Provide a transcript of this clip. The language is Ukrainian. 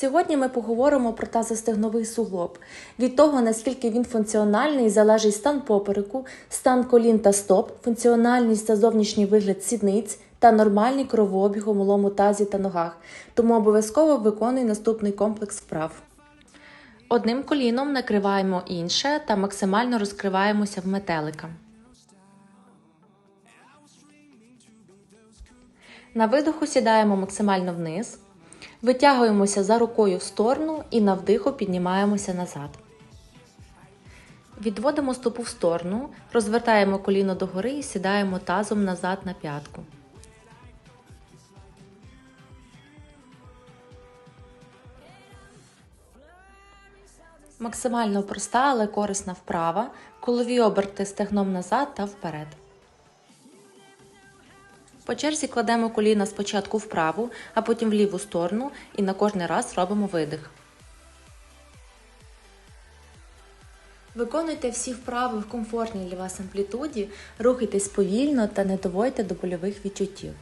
Сьогодні ми поговоримо про тазостегновий суглоб. Від того, наскільки він функціональний, залежить стан попереку, стан колін та стоп, функціональність та зовнішній вигляд сідниць та нормальний кровообіг у малому тазі та ногах. Тому обов'язково виконуй наступний комплекс вправ. Одним коліном накриваємо інше та максимально розкриваємося в метелика. На видоху сідаємо максимально вниз, витягуємося за рукою в сторону і на вдиху піднімаємося назад. Відводимо стопу в сторону, розвертаємо коліно догори і сідаємо тазом назад на п'ятку. Максимально проста, але корисна вправа. Колові оберти стегном назад та вперед. По черзі кладемо коліна спочатку в праву, а потім в ліву сторону і на кожний раз робимо видих. Виконуйте всі вправи в комфортній для вас амплітуді, рухайтесь повільно та не доводьте до больових відчуттів.